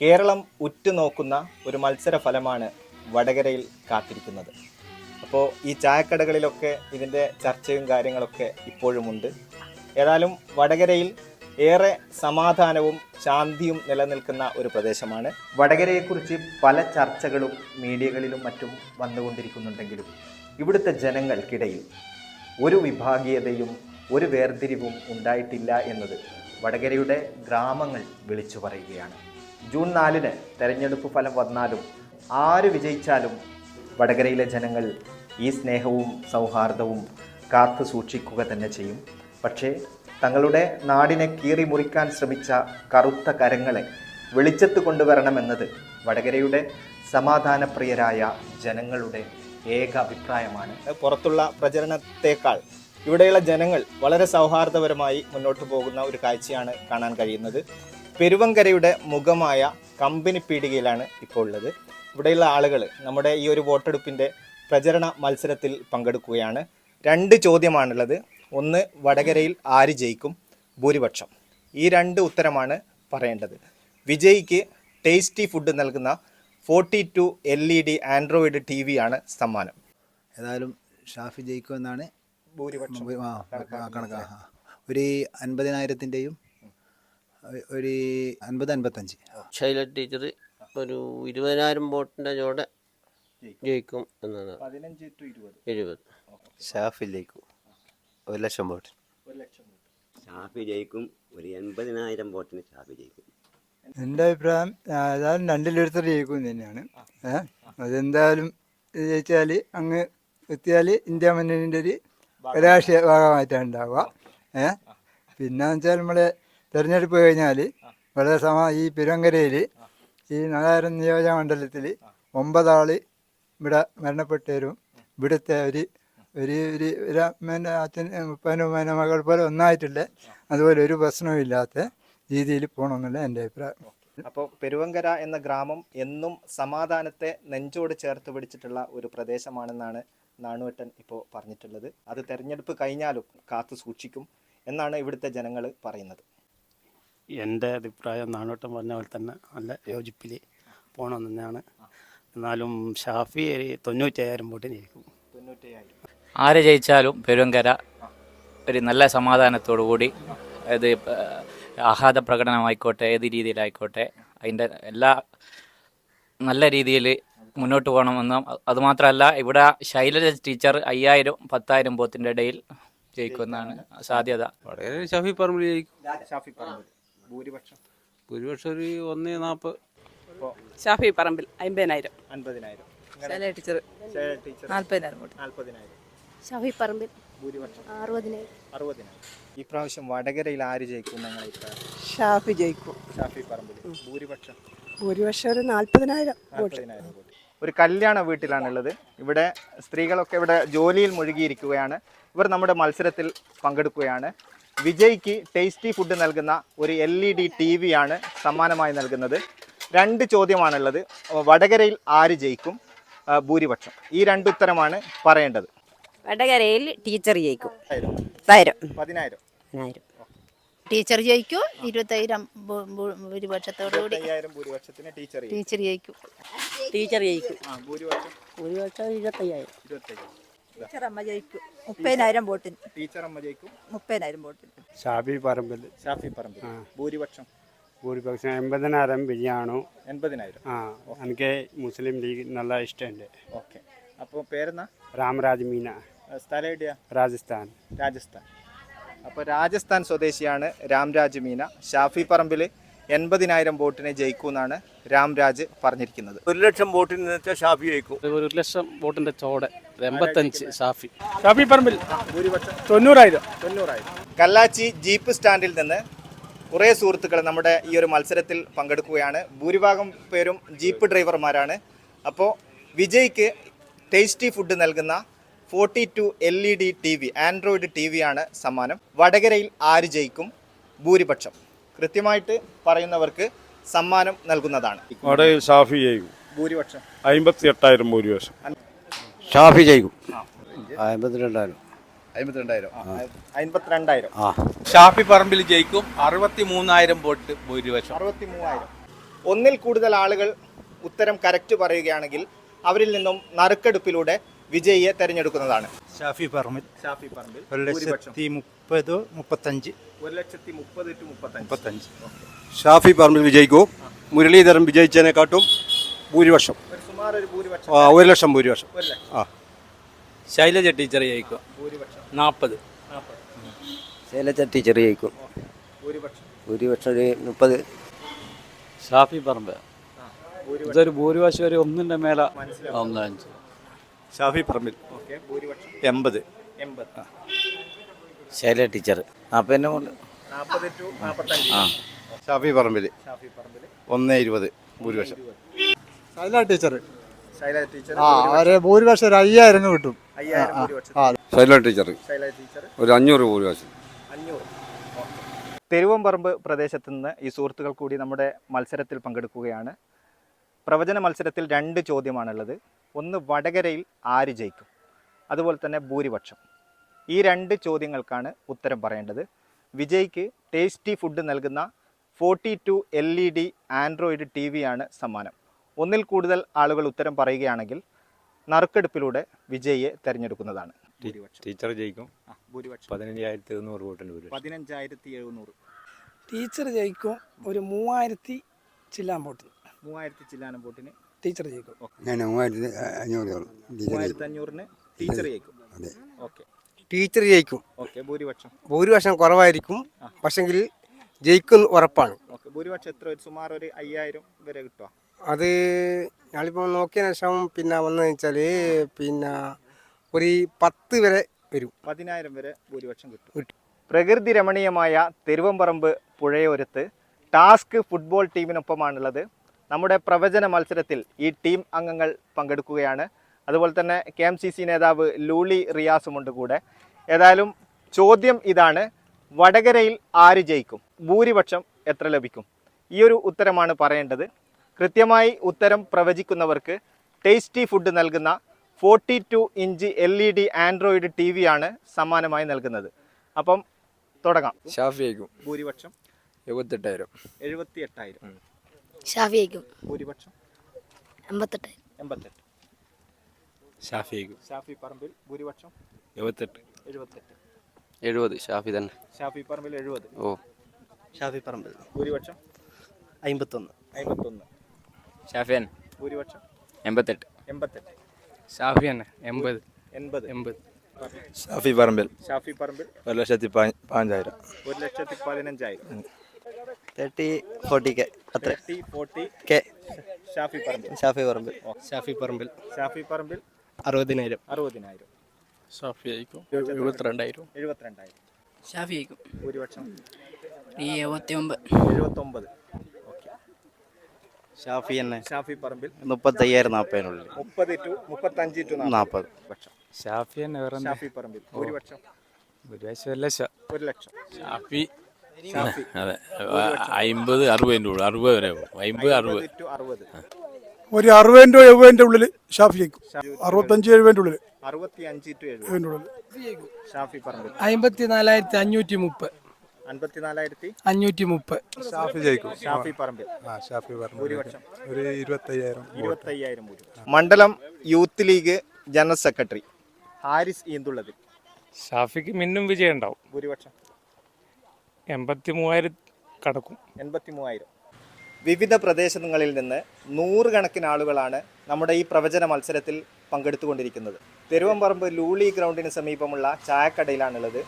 കേരളം ഉറ്റുനോക്കുന്ന ഒരു മത്സര ഫലമാണ് വടകരയിൽ കാത്തിരിക്കുന്നത്. അപ്പോൾ ഈ ചായക്കടകളിലൊക്കെ ഇതിന്റെ ചർച്ചയും കാര്യങ്ങളൊക്കെ ഇപ്പോഴുമുണ്ട്. ഏതായാലും വടകരയിൽ ഏറെ സമാധാനവും ശാന്തിയും നിലനിൽക്കുന്ന ഒരു പ്രദേശമാണ്. വടകരയെക്കുറിച്ച് പല ചർച്ചകളും മീഡിയകളിലും മറ്റും വന്നുകൊണ്ടിരിക്കുന്നുണ്ടെങ്കിലും ഇവിടുത്തെ ജനങ്ങൾക്കിടയിൽ ഒരു വിഭാഗീയതയും ഒരു വേർതിരിവും ഉണ്ടായിട്ടില്ല എന്നത് വടകരയുടെ ഗ്രാമങ്ങൾ വിളിച്ചു പറയുകയാണ്. ജൂൺ നാലിന് തെരഞ്ഞെടുപ്പ് ഫലം വന്നാലും ആര് വിജയിച്ചാലും വടകരയിലെ ജനങ്ങൾ ഈ സ്നേഹവും സൗഹാർദ്ദവും കാത്തു സൂക്ഷിക്കുക തന്നെ ചെയ്യും. പക്ഷേ തങ്ങളുടെ നാടിനെ കീറി മുറിക്കാൻ ശ്രമിച്ച കറുത്ത കരങ്ങളെ വെളിച്ചത്ത് കൊണ്ടുവരണമെന്നത് വടകരയുടെ സമാധാനപ്രിയരായ ജനങ്ങളുടെ ഏക അഭിപ്രായമാണ്. പുറത്തുള്ള പ്രചരണത്തെക്കാൾ ഇവിടെയുള്ള ജനങ്ങൾ വളരെ സൗഹാർദ്ദപരമായി മുന്നോട്ട് പോകുന്ന ഒരു കാഴ്ചയാണ് കാണാൻ കഴിയുന്നത്. പെരുവങ്കരയുടെ മുഖമായ കമ്പനി പീടികയിലാണ് ഇപ്പോൾ ഉള്ളത്. ഇവിടെയുള്ള ആളുകൾ നമ്മുടെ ഈ ഒരു വോട്ടെടുപ്പിന്റെ പ്രചരണ മത്സരത്തിൽ പങ്കെടുക്കുകയാണ്. രണ്ട് ചോദ്യമാണുള്ളത്. ഒന്ന് വടകരയിൽ ആര് ജയിക്കും? ഭൂരിപക്ഷം. ഈ രണ്ട് ഉത്തരമാണ് പറയേണ്ടത്. വിജയിക്ക് ടേസ്റ്റി ഫുഡ് നൽകുന്ന forty two L E D Android T V ആണ് സമ്മാനം. ഏതായാലും ഷാഫി ജയിക്കുമെന്നാണ് ഭൂരിപക്ഷം. കണക്കാ. ഒരു അൻപതിനായിരത്തിന്റെയും ഒരു അൻപത് അൻപത്തഞ്ച്. ശൈല ടീച്ചർ ഒരു ഇരുപതിനായിരം വോട്ടിന്റെ ചോടെ ജയിക്കും. എന്നാണ്. പതിനഞ്ച് ടു ഇരുപത്. എഴുപത് ഷാഫിലേക്കും ഒരു ലക്ഷം വോട്ട്. ഒരു ലക്ഷം ഷാഫി ജയിക്കും. ഒരു എൺപതിനായിരം വോട്ടിന് ഷാഫി ജയിക്കും. എന്റെ അഭിപ്രായം ഏതായാലും രണ്ടിലൊരുത്തർ ജയിക്കും തന്നെയാണ്. ഏഹ് അതെന്തായാലും ജയിച്ചാൽ അങ്ങ് എത്തിയാൽ ഇന്ത്യ മുന്നണിന്റെ ഒരു രാഷ്ട്രീയ ഭാഗമായിട്ടാണ് ഉണ്ടാവുക. ഏഹ് പിന്നെ വെച്ചാൽ നമ്മളെ തിരഞ്ഞെടുപ്പ് കഴിഞ്ഞാൽ വളരെ സമ ഈ പെരുവങ്കരയിൽ ഈ നാലായിരം നിയോജക മണ്ഡലത്തിൽ ഒമ്പതാൾ ഇവിടെ മരണപ്പെട്ടവരും ഇവിടുത്തെ ഒരു ഒരു ഒരു ഒരു അമ്മേന്റെ അച്ഛൻ ഉപ്പനും ഉമ്മേന്റെ മകൾ പോലെ ഒന്നായിട്ടുള്ള അതുപോലെ ഒരു പ്രശ്നവും ഇല്ലാത്ത രീതിയിൽ പോകണമെന്നുള്ള എന്റെ അഭിപ്രായം. അപ്പോൾ പെരുവങ്കര എന്ന ഗ്രാമം എന്നും സമാധാനത്തെ നെഞ്ചോട് ചേർത്ത് പിടിച്ചിട്ടുള്ള ഒരു പ്രദേശമാണെന്നാണ് നാണുവട്ടൻ ഇപ്പോൾ പറഞ്ഞിട്ടുള്ളത്. അത് തെരഞ്ഞെടുപ്പ് കഴിഞ്ഞാലും കാത്തു സൂക്ഷിക്കും എന്നാണ് ഇവിടുത്തെ ജനങ്ങൾ പറയുന്നത്. എന്റെ അഭിപ്രായം നാണോട്ടം പറഞ്ഞ പോലെ തന്നെ നല്ല യോജിപ്പിൽ പോകണം തന്നെയാണ്. എന്നാലും ഷാഫി ഒരു തൊണ്ണൂറ്റയ്യായിരം വോട്ടിന് ജയിക്കും. ആരെ ജയിച്ചാലും പെരുവങ്കര ഒരു നല്ല സമാധാനത്തോടു കൂടി അത് ആഹ്ലാദ പ്രകടനമായിക്കോട്ടെ ഏത് രീതിയിലായിക്കോട്ടെ അതിന്റെ എല്ലാ നല്ല രീതിയിൽ മുന്നോട്ട് പോകണമെന്ന് അതുമാത്രമല്ല ഇവിടെ ശൈലജ ടീച്ചർ അയ്യായിരം പത്തായിരം പോത്തിന്റെ ഇടയിൽ ജയിക്കുമെന്നാണ് സാധ്യത. വളരെ ഷാഫി പറമ്പിൽ ജയിക്കും. ഷാഫി പറമ്പിൽ. ഭൂരിപക്ഷം? ഭൂരിപക്ഷം ഒരു ഒന്ന് നാൽപ്പത്. ഷാഫി പറമ്പിൽ അമ്പതിനായിരം അൻപതിനായിരം. ടീച്ചർ. നാൽപ്പതിനായിരം വോട്ട്. നാൽപ്പതിനായിരം. ഷാഫി പറമ്പിൽ. ഭൂരിപക്ഷം. അറുപതിനായിരം. അറുപതിനായിരം. ഈ പ്രാവശ്യം വടകരയിൽ ആര് ജയിക്കും ഞങ്ങൾ ഷാഫി ജയിക്കും. ഷാഫി പറമ്പിൽ. ഭൂരിപക്ഷം. ഭൂരിപക്ഷം ഒരു നാൽപ്പതിനായിരം നാൽപ്പതിനായിരം. ഒരു കല്യാണ വീട്ടിലാണുള്ളത്. ഇവിടെ സ്ത്രീകളൊക്കെ ഇവിടെ ജോലിയിൽ മുഴുകിയിരിക്കുകയാണ്. ഇവർ നമ്മുടെ മത്സരത്തിൽ പങ്കെടുക്കുകയാണ്. വിജയ്ക്ക് ടേസ്റ്റി ഫുഡ് നൽകുന്ന ഒരു L E D T V ആണ് സമ്മാനമായി നൽകുന്നത്. രണ്ട് ചോദ്യമാണുള്ളത്. വടകരയിൽ ആര് ജയിക്കും? ഭൂരിപക്ഷം. ഈ രണ്ടുത്തരമാണ് പറയേണ്ടത്. വടകരയിൽ ടീച്ചർ ജയിക്കും. പതിനായിരം. ടീച്ചർ ജയിക്കും. ഇരുപത്തയ്യായിരം ഭൂരിപക്ഷത്തോടുകൂടി. ഭൂരിപക്ഷത്തിന് ടീച്ചർ ജയിക്കും. ടീച്ചർ ജയിക്കും. ടീച്ചർ ജയിക്കും. ഭൂരിപക്ഷം? ഭൂരിപക്ഷം ഇരുപത്തയ്യായിരം. ഇരുപത്തയ്യായിരം. ടീച്ചർ അമ്മ ജയിക്കും മുപ്പതിനായിരം വോട്ടിന്. ടീച്ചർ അമ്മ ജയിക്കും. മുപ്പതിനായിരം വോട്ടിന്. ഷാഫി പറമ്പിൽ ഷാഫി പറമ്പിൽ ഭൂരിപക്ഷം. ഭൂരിപക്ഷം എൺപതിനായിരം ബിരിയാണു. എൺപതിനായിരം. ആ എനിക്ക് മുസ്ലിം ലീഗ് നല്ല ഇഷ്ടമുണ്ട്. ഓക്കെ. അപ്പോൾ പേരെന്നാ? രാമരാജ് മീന. സ്ഥലം എവിടെയാ? രാജസ്ഥാൻ. രാജസ്ഥാൻ. അപ്പോൾ രാജസ്ഥാൻ സ്വദേശിയാണ് രാംരാജ് മീന. ഷാഫി പറമ്പിൽ എൺപതിനായിരം വോട്ടിനെ ജയിക്കുമെന്നാണ് രാംരാജ് പറഞ്ഞിരിക്കുന്നത്. ഒരു ലക്ഷം വോട്ടിന് വെച്ചാൽ ഷാഫി ജയിക്കും. ഒരു ലക്ഷം വോട്ടിന്റെ ചോടെ എൺപത്തഞ്ച് ഷാഫി. ഷാഫി പറമ്പിൽ തൊണ്ണൂറായിരം. തൊണ്ണൂറായിരം. കല്ലാച്ചി ജീപ്പ് സ്റ്റാൻഡിൽ നിന്ന് കുറേ സുഹൃത്തുക്കൾ നമ്മുടെ ഈ ഒരു മത്സരത്തിൽ പങ്കെടുക്കുകയാണ്. ഭൂരിഭാഗം പേരും ജീപ്പ് ഡ്രൈവർമാരാണ്. അപ്പോൾ വിജയ്ക്ക് ടേസ്റ്റി ഫുഡ് നൽകുന്ന forty two L E D T V Android T V ആണ് സമ്മാനം. വടകരയിൽ ആര് ജയിക്കും? ഭൂരിപക്ഷം. കൃത്യമായിട്ട് പറയുന്നവർക്ക് സമ്മാനം നൽകുന്നതാണ്. അവിടെ ഷാഫി ജയിക്കും. ഭൂരിപക്ഷം. അമ്പത്തി എട്ടായിരം ഭൂരിപക്ഷം. ഷാഫി അമ്പത്തിരണ്ടായിരം അമ്പത്തിരണ്ടായിരം ഷാഫി പറമ്പിൽ ജയിക്കും. അറുപത്തി മൂന്നായിരം വോട്ട് ഭൂരിപക്ഷം. അറുപത്തി മൂവായിരം ഒന്നിൽ കൂടുതൽ ആളുകൾ ഉത്തരം കറക്റ്റ് പറയുകയാണെങ്കിൽ അവരിൽ നിന്നും നറുക്കെടുപ്പിലൂടെ വിജയിയെ തെരഞ്ഞെടുക്കുന്നതാണ്. ഷാഫി പറമ്പിൽ. ഷാഫി പറമ്പിൽ. ഒരു ലക്ഷത്തി മുപ്പത് മുപ്പത്തഞ്ച്. ഒരു ലക്ഷത്തി മുപ്പത് ടു മുപ്പത്തഞ്ച്. മുപ്പത്തഞ്ച്. ഷാഫി പറമ്പിൽ വിജയിക്കും. മുരളീധരൻ വിജയിച്ചതിനെക്കാട്ടും ഭൂരിപക്ഷം. ഒരു സുമാർ ഒരു ഭൂരിപക്ഷം. ആ, ഒരു ലക്ഷം ഭൂരിപക്ഷം. ഒരു ലക്ഷം. ആ. ശൈലജ ടീച്ചർ ജയിക്കും. ഭൂരിപക്ഷം. നാൽപ്പത് നാൽപ്പത് ശൈലജ ടീച്ചർ ജയിക്കും. ഭൂരിപക്ഷം. ഭൂരിപക്ഷം ഒരു മുപ്പത്. ഷാഫി പറമ്പ്. ഇതൊരു ഭൂരിപക്ഷം ഒരു ഒന്നിന്റെ മേലെ ഒന്നഞ്ച് ഷാഫി പറമ്പിൽ. എൺപത്. ശൈല ടീച്ചർ. നാൽപ്പതിന്റെ മുകളിൽ ഷാഫി പറമ്പിൽ. ഷാഫി പറമ്പിൽ. ഒന്ന് ഇരുപത് ഭൂരിപക്ഷം. ശൈല ടീച്ചർ. ആ അവരെ ഭൂരിപക്ഷം ഒരു അയ്യായിരം കിട്ടും. ശൈല ടീച്ചർ. ഒരു അഞ്ഞൂറ് ഭൂരിപക്ഷം. തെരുവമ്പറമ്പ് പ്രദേശത്ത് നിന്ന് ഈ സുഹൃത്തുക്കൾ കൂടി നമ്മുടെ മത്സരത്തിൽ പങ്കെടുക്കുകയാണ്. പ്രവചന മത്സരത്തിൽ രണ്ട് ചോദ്യമാണുള്ളത്. ഒന്ന് വടകരയിൽ ആര് ജയിക്കും? അതുപോലെ തന്നെ ഭൂരിപക്ഷം. ഈ രണ്ട് ചോദ്യങ്ങൾക്കാണ് ഉത്തരം പറയേണ്ടത്. വിജയ്ക്ക് ടേസ്റ്റി ഫുഡ് നൽകുന്ന forty two L E D Android T വിയാണ് സമ്മാനം. ഒന്നിൽ കൂടുതൽ ആളുകൾ ഉത്തരം പറയുകയാണെങ്കിൽ നറുക്കെടുപ്പിലൂടെ വിജയിയെ തിരഞ്ഞെടുക്കുന്നതാണ്. ടീച്ചർ ജയിക്കും. പതിനഞ്ചായിരത്തി എഴുന്നൂറ് വോട്ടിന് ഭൂരിപക്ഷം. പതിനഞ്ചായിരത്തി എഴുന്നൂറ് ടീച്ചർ ജയിക്കും ഒരു മൂവായിരത്തി ചില്ലാൻ പോട്ടിന് മൂവായിരത്തി ചില്ലാനം ബോട്ടിന് ടീച്ചർ ജയിക്കും. ഞാൻ മൂവായിരത്തി അഞ്ഞൂറ് മൂവായിരത്തി അഞ്ഞൂറിന് ടീച്ചർ ജയിക്കും. അതെ. ഓക്കെ. ടീച്ചർ ജയിക്കും. ഓക്കെ ഭൂരിപക്ഷം. ഭൂരിപക്ഷം കുറവായിരിക്കും. പക്ഷെങ്കിൽ ജയിക്കും ഉറപ്പാണ്. ഓക്കെ ഭൂരിപക്ഷം എത്ര ഒരു സുമാർ ഒരു അയ്യായിരം വരെ കിട്ടുക അത് ഞാനിപ്പോൾ നോക്കിയ ശേഷം പിന്നെ വന്നതെന്ന് വെച്ചാൽ പിന്നെ ഒരു പത്ത് വരെ വരും. പതിനായിരം വരെ ഭൂരിപക്ഷം കിട്ടും. കിട്ടും. പ്രകൃതി രമണീയമായ തെരുവമ്പറമ്പ് പുഴയോരത്ത് ടാസ്ക് ഫുട്ബോൾ ടീമിനൊപ്പമാണുള്ളത്. നമ്മുടെ പ്രവചന മത്സരത്തിൽ ഈ ടീം അംഗങ്ങൾ പങ്കെടുക്കുകയാണ്. അതുപോലെ തന്നെ കെ എം സി സി നേതാവ് ലൂളി റിയാസുമുണ്ട് കൂടെ. ഏതായാലും ചോദ്യം ഇതാണ് വടകരയിൽ ആര് ജയിക്കും? ഭൂരിപക്ഷം എത്ര ലഭിക്കും? ഈ ഒരു ഉത്തരമാണ് പറയേണ്ടത്. കൃത്യമായി ഉത്തരം പ്രവചിക്കുന്നവർക്ക് ടേസ്റ്റി ഫുഡ് നൽകുന്ന forty two inch L E D Android T ആണ് സമ്മാനമായി നൽകുന്നത്. അപ്പം തുടങ്ങാം. ഭൂരിപക്ഷം എഴുപത്തി ഭൂരിപക്ഷം എഴുപത്തെട്ടായിരം. എഴുപത്തി എട്ടായിരം ഷാഫി ജയിക്കും ഭൂരിപക്ഷം? എൺപത്തെട്ട്. എൺപത്തെട്ട്. ഷാഫിയായിരിക്കും ഷാഫി പറമ്പിൽ ഭൂരിപക്ഷം? എഴുപത്തെട്ട്. എഴുപത്തെട്ട്. എഴുപത്. ഷാഫി തന്നെ. ഷാഫി പറമ്പിൽ എഴുപത്. ഓ. ഷാഫി പറമ്പിൽ. ഭൂരിപക്ഷം? അമ്പത്തൊന്ന് അമ്പത്തൊന്ന് ഷാഫിയൻ ഭൂരിപക്ഷം? എൺപത്തെട്ട്. എൺപത്തെട്ട്. ഷാഫി തന്നെ. എൺപത്. എൺപത്. എൺപത്. ഷാഫി പറമ്പിൽ. ഷാഫി പറമ്പിൽ ഒരു ലക്ഷത്തി പതിനഞ്ചായിരം. ഒരു ലക്ഷത്തി പതിനഞ്ചായിരം. Thirty forty K forty K. Shafi Parambil. Shafi Parambil. Shafi Parambil. Shafi Parambil അറുപതിനായിരം. അറുപതിനായിരം. ഷാഫി ആയിക്കും എഴുപത്തിരണ്ടായിരം. എഴുപത്തിരണ്ടായിരം. ഷാഫി ആയിക്കും ഭൂരിപക്ഷം? എഴുപത്തി ഒമ്പത് എഴുപത്തൊമ്പത്. ഷാഫി തന്നെ ഷാഫി പറമ്പിൽ. മുപ്പത്തയ്യായിരം നാൽപ്പതിനുള്ളിൽ മുപ്പത് ടു മുപ്പത്തഞ്ച് ടു നാൽപ്പത് ലക്ഷം ഷാഫി തന്നെ ഷാഫി പറമ്പിൽ. ഭൂരിപക്ഷം? ഒരു ലക്ഷം ഒരു ലക്ഷം. ഷാഫി. അതെ. അമ്പത് അറുപതിന്റെ ഉള്ളു അറുപത് വരെ പോകും. അമ്പത് അറുപത്. ഒരു അറുപതിന്റെ എഴുപതിന്റെ ഉള്ളിൽ ഷാഫി ജയിക്കും. അറുപത്തഞ്ച് എഴുപതിന്റെ ഉള്ളിൽ. അറുപത്തി അഞ്ച് ടു എഴുപത്. എഴുപതിന്റെ ഉള്ളിൽ. ഷാഫി പറമ്പിൽ അമ്പത്തി നാലായിരത്തി അഞ്ഞൂറ്റി മുപ്പത് അൻപത്തിനാലായിരത്തി അഞ്ഞൂറ്റി മുപ്പത് ഷാഫി ജയിക്കും. ഷാഫി പറമ്പിൽ. ആ ഷാഫി പറമ്പിൽ ഭൂരിപക്ഷം ഒരു ഇരുപത്തയ്യായിരം ഇരുപത്തയ്യായിരം ഭൂരിപക്ഷം മണ്ഡലം youth league general secretary. Haris Eenthullathil. ഷാഫിക്ക് മിന്നും വിജയം ഉണ്ടാവും ഭൂരിപക്ഷം. എൺപത്തി മൂവായിരം കടക്കും. എൺപത്തി മൂവായിരം വിവിധ പ്രദേശങ്ങളിൽ നിന്ന് നൂറുകണക്കിന് ആളുകളാണ് നമ്മുടെ ഈ പ്രവചന മത്സരത്തിൽ പങ്കെടുത്തുകൊണ്ടിരിക്കുന്നത്. തെരുവമ്പറമ്പ് ലൂളി ഗ്രൗണ്ടിന് സമീപമുള്ള ചായക്കടയിലാണുള്ളത്.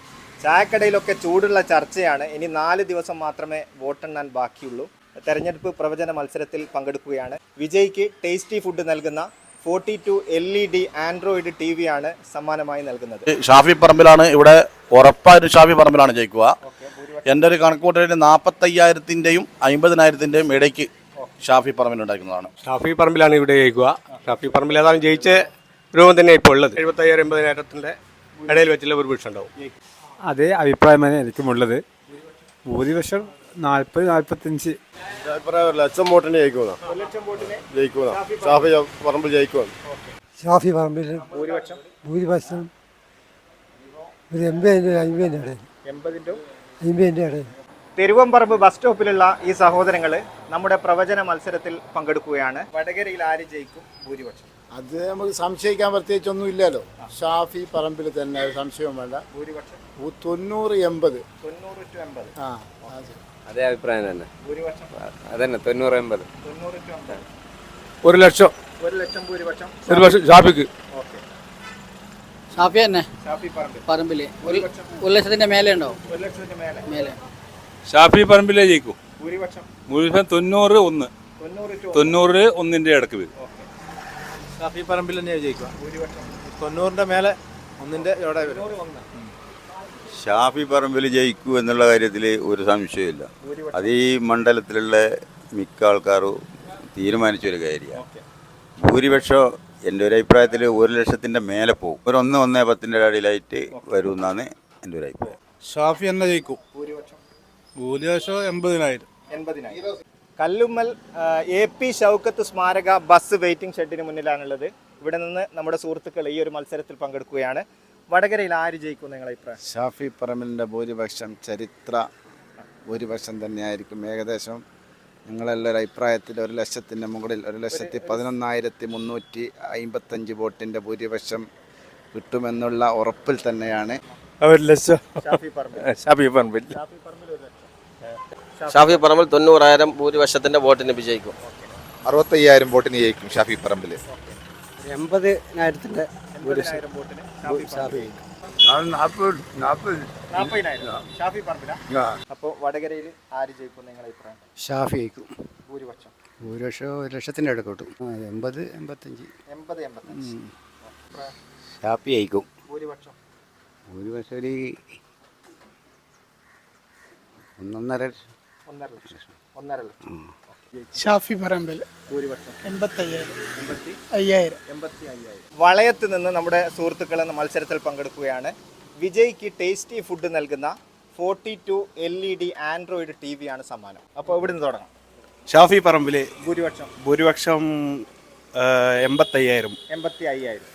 ചായക്കടയിലൊക്കെ ചൂടുള്ള ചർച്ചയാണ്. ഇനി നാല് ദിവസം മാത്രമേ വോട്ടെണ്ണാൻ ബാക്കിയുള്ളൂ. തെരഞ്ഞെടുപ്പ് പ്രവചന മത്സരത്തിൽ പങ്കെടുക്കുകയാണ്. വിജയ്ക്ക് ടേസ്റ്റി ഫുഡ് നൽകുന്ന forty two L E D Android T V ആണ് സമ്മാനമായി നൽകുന്നത്. ഷാഫി പറമ്പിലാണ്. ഇവിടെ ഉറപ്പായിട്ടും ഷാഫി പറമ്പിലാണ് ജയിക്കുക. എന്റെ ഒരു കണക്കുകൂട്ടലിൽ നാൽപ്പത്തയ്യായിരത്തിന്റെയും അമ്പതിനായിരത്തിന്റെയും ഇടയ്ക്ക് ഷാഫി പറമ്പിൽ ഉണ്ടാക്കുന്നതാണ് ഷാഫി പറമ്പിലാണ് ഇവിടെ ജയിക്കുക. ഷാഫി പറമ്പിൽ അതാണ് ജയിച്ച രൂപം തന്നെ ഇപ്പോൾ ഉള്ളത്. എഴുപത്തയ്യായിരം എൺപതിനായിരത്തിന്റെ ഇടയിൽ വെച്ചുള്ള ഒരു ഭൂരിപക്ഷം ഉണ്ടാവും. അതേ അഭിപ്രായമാണ് എനിക്കുമുള്ളത് ഭൂരിപക്ഷം നാൽപ്പത് നാൽപ്പത്തഞ്ച് ലക്ഷം വോട്ടിന് ജയിക്കുന്ന ജയിക്കുന്ന ഷാഫി പറമ്പിൽ ജയിക്കുക ഷാഫി പറമ്പിൽ ഭൂരിപക്ഷം. ഭൂരിപക്ഷം ഒരു എൺപതിന്റെ അമ്പതിന്റെ ഇടയിൽ. എൺപതിന്റെ തെരുവമ്പറമ്പ് ബസ് സ്റ്റോപ്പിലുള്ള ഈ സഹോദരങ്ങൾ നമ്മുടെ പ്രവചന മത്സരത്തിൽ പങ്കെടുക്കുകയാണ്. വടകരയിൽ ആര് ജയിക്കും? ഭൂരിപക്ഷം. അത് നമുക്ക് സംശയിക്കാൻ പ്രത്യേകിച്ചൊന്നും ഇല്ലല്ലോ. ഷാഫി പറമ്പിൽ തന്നെ സംശയവും വേണ്ട. ഭൂരിപക്ഷം. തൊണ്ണൂറ് എൺപത്. തൊണ്ണൂറ് ടു എൺപത്. ആ അതേ അഭിപ്രായം തന്നെ. ഭൂരിപക്ഷം. അതന്നെ തൊണ്ണൂറ് എൺപത്. തൊണ്ണൂറ് ടു എൺപത്. ഒരു ലക്ഷം. ഒരു ലക്ഷം ഭൂരിപക്ഷം. ഒരു ലക്ഷം. ഷാഫിക്ക്. ഓക്കെ ഷാഫി തന്നെ? ഷാഫി പറമ്പിൽ. പറമ്പിൽ. ഒരു ഒരു ലക്ഷത്തിന്റെ മേലെ ഉണ്ടോ? ഒരു ലക്ഷത്തിന് മേലെ. മേലെ. ഷാഫി പറമ്പിലേ ജയിക്കൂ. ഭൂരിപക്ഷം. തൊണ്ണൂറ് ഒന്ന്. തൊണ്ണൂറ് ഒന്നിന്റെ ഇടയ്ക്ക് വരും. ഷാഫി പറമ്പിൽ തന്നെ ജയിക്കുക. ഭൂരിപക്ഷം. തൊണ്ണൂറിന്റെ മേലെ ഒന്നിന്റെ ഇവിടെ വരും? ഷാഫി പറമ്പിൽ ജയിക്കൂ എന്നുള്ള കാര്യത്തിൽ ഒരു സംശയമില്ല അത് ഈ മണ്ഡലത്തിലുള്ള മിക്ക ആൾക്കാരും തീരുമാനിച്ചൊരു കാര്യമാണ്. ഭൂരിപക്ഷം എന്റെ ഒരു അഭിപ്രായത്തിൽ ഒരു ലക്ഷത്തിന്റെ മേലെ പോകും ഒരു ഒന്ന് ഒന്ന് പത്തിന്റെ അടിയിലായിട്ട് വരും എന്നാണ് എന്റെ ഒരു അഭിപ്രായം. ഷാഫി എന്നെ ജയിക്കും. ഭൂരിപക്ഷം എൺപതിനായിരം. എൺപതിനായിരം കല്ലുമ്മൽ എ പി ഷൗക്കത്ത് സ്മാരക ബസ് വെയിറ്റിംഗ് ഷെഡിന് മുന്നിലാണുള്ളത്. ഇവിടെ നിന്ന് നമ്മുടെ സുഹൃത്തുക്കൾ ഈ ഒരു മത്സരത്തിൽ പങ്കെടുക്കുകയാണ്. വടകരയിൽ ആര് ജയിക്കും നിങ്ങളെ അഭിപ്രായം? ഷാഫി പറമ്പലിന്റെ ഭൂരിപക്ഷം ചരിത്ര ഭൂരിപക്ഷം തന്നെയായിരിക്കും ഏകദേശം. ഞങ്ങളെല്ലാം ഒരു അഭിപ്രായത്തിൽ ഒരു ലക്ഷത്തിന്റെ മുകളിൽ ഒരു ലക്ഷത്തി പതിനൊന്നായിരത്തി മുന്നൂറ്റി അമ്പത്തഞ്ച് വോട്ടിന്റെ ഭൂരിപക്ഷം കിട്ടുമെന്നുള്ള ഉറപ്പിൽ തന്നെയാണ്. ഒരു ലക്ഷം. ഷാഫി പറമ്പിൽ. ഷാഫി തൊണ്ണൂറായിരം ഭൂരിപക്ഷത്തിന്റെ വോട്ടിന് വിജയിക്കും. അറുപത്തയ്യായിരം വോട്ടിന് ജയിക്കും ഷാഫി പറമ്പിൽ. എൺപതിനായിരത്തിന്റെ ഷാഫി അപ്പോൾ വടകരയിൽ ആര് ജയിക്കും നിങ്ങളുടെ അഭിപ്രായം? ഷാഫി ജയിക്കും. ഭൂരിപക്ഷം. ഭൂരിപക്ഷം ഒരു ലക്ഷത്തിന്റെ അടുത്ത് കിട്ടും എൺപത് എൺപത്തഞ്ച്. എൺപത് എൺപത്തഞ്ച്. ഷാഫി ജയിക്കും. ഭൂരിപക്ഷം. ഭൂരിപക്ഷം ഒരു ഒന്നൊന്നര ഒന്നര ലക്ഷം. ഒന്നര ലക്ഷം. ഷാഫി പറമ്പിൽ. എൺപത്തി അയ്യായിരം എൺപത്തി? അയ്യായിരം. വളയത്ത് നിന്ന് നമ്മുടെ സുഹൃത്തുക്കൾ എന്ന മത്സരത്തിൽ പങ്കെടുക്കുകയാണ്. വിജയ്ക്ക് ടേസ്റ്റി ഫുഡ് നൽകുന്ന forty two L E D Android T V ആണ് സമ്മാനം. അപ്പോൾ ഇവിടുന്ന് തുടങ്ങാം. ഷാഫി പറമ്പിൽ ഭൂരിപക്ഷം. ഭൂരിപക്ഷം എൺപത്തയ്യായിരം. എൺപത്തി അയ്യായിരം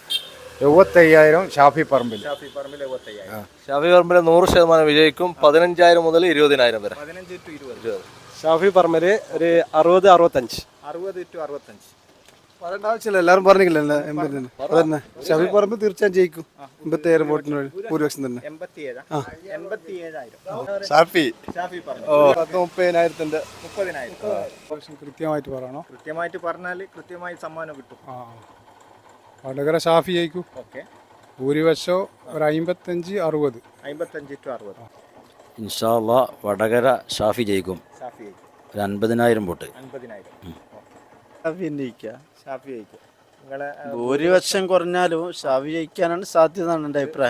എഴുപത്തയ്യായിരം ഷാഫി പറമ്പിൽ ഷാഫി പറമ്പിൽ എഴുപത്തി അയ്യായിരം ഷാഫി പറമ്പിൽ നൂറ് ശതമാനം വിജയിക്കും പതിനഞ്ചായിരം മുതൽ ഇരുപതിനായിരം വരെ. പതിനഞ്ച് ടു ഇരുപത്. ഷാഫി പറമ്പര് ഒരു അറുപത് അറുപത്തഞ്ച്. അറുപത് ടു അറുപത്തഞ്ച്. പറയേണ്ട ആവശ്യമില്ല എല്ലാവരും പറഞ്ഞില്ലല്ലോ അതന്നെ ഷാഫി പറമ്പ് തീർച്ചയായും ജയിക്കും. എൺപത്തയ്യായിരം വോട്ടിന് ഭൂരിപക്ഷം തന്നെ. എൺപത്തി ഏഴ് എൺപത്തി ഷാഫി. ഷാഫി പറഞ്ഞു? പത്ത് മുപ്പതിനായിരത്തിന്റെ മുപ്പതിനായിരം. കൃത്യമായിട്ട് പറയണോ? കൃത്യമായിട്ട് പറഞ്ഞാൽ കൃത്യമായി സമ്മാനം കിട്ടും. ആ വടകര ഷാഫി ജയിക്കും. ഓക്കെ. ഭൂരിപക്ഷം ഒരു അമ്പത്തഞ്ച് അറുപത്. അമ്പത്തഞ്ച് ടു അറുപത്. ഇൻഷാല്ല വടകര ഷാഫി ജയിക്കും. ഒരു അൻപതിനായിരം വോട്ട്. ഭൂരിപക്ഷം കുറഞ്ഞാലും ഷാഫി ജയിക്കാനാണ് സാധ്യത എന്നാണ് എന്റെ അഭിപ്രായം.